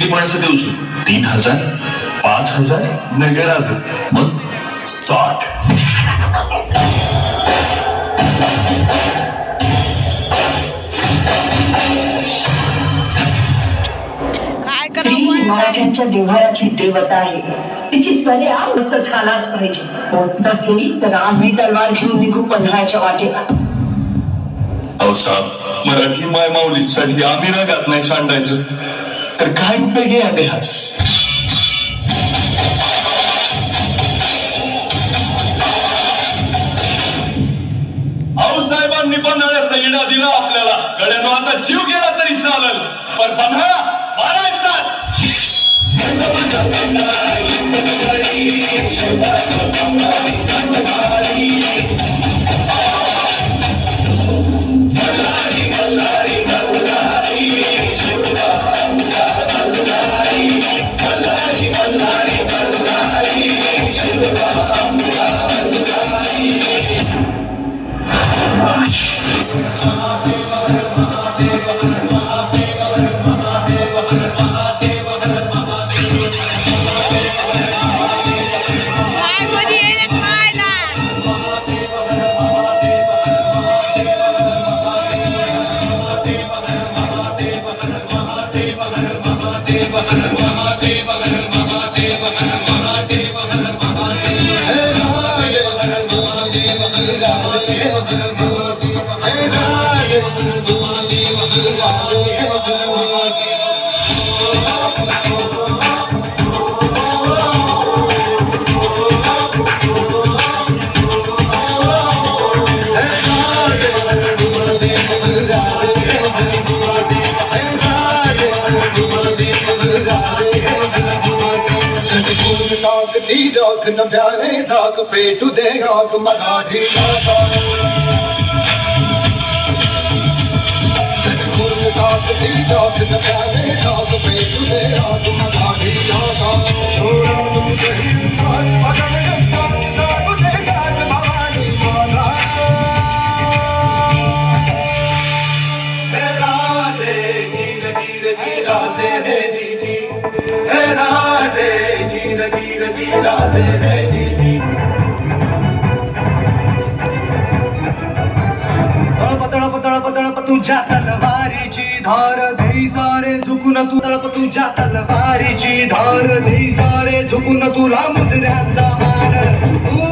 माणसं देऊ शकतो तीन हजार पाच हजार नगराज मग साठ. ही मराठ्यांच्या देव्हाऱ्याची देवता आहे. तिची सल्या मस्त झालाच पाहिजे. होत नसेल तर आम्ही तलवार घेऊन निघू पन्हाळ्याच्या वाटेला मराठी माय माऊलीसाठी आम्ही रागात नाही सांडायचं. तर काय उपयोग आहे या देहाचा साहेबांनी पन्हाळ्याचा इडा दिला आपल्याला. गड्यानो आता जीव गेला तरी चालल. पण पन्हाळा मारायचा. हर महादेव हर दी राख न प्यारे साख पेटू दे आग मराठी माता सतगुर काक दी राख न प्यारे साख पेटू दे आग मराठी तळप तळप तळप तळप तुझ्या तलवारीची धार धई सारे झुकून तू तळप तुझ्या तलवारीची धार धई सारे झुकून तुला मुजऱ्यांचा मान. तू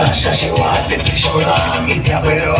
आदिनांत शशिवाचे त्रिशूळा मी त्या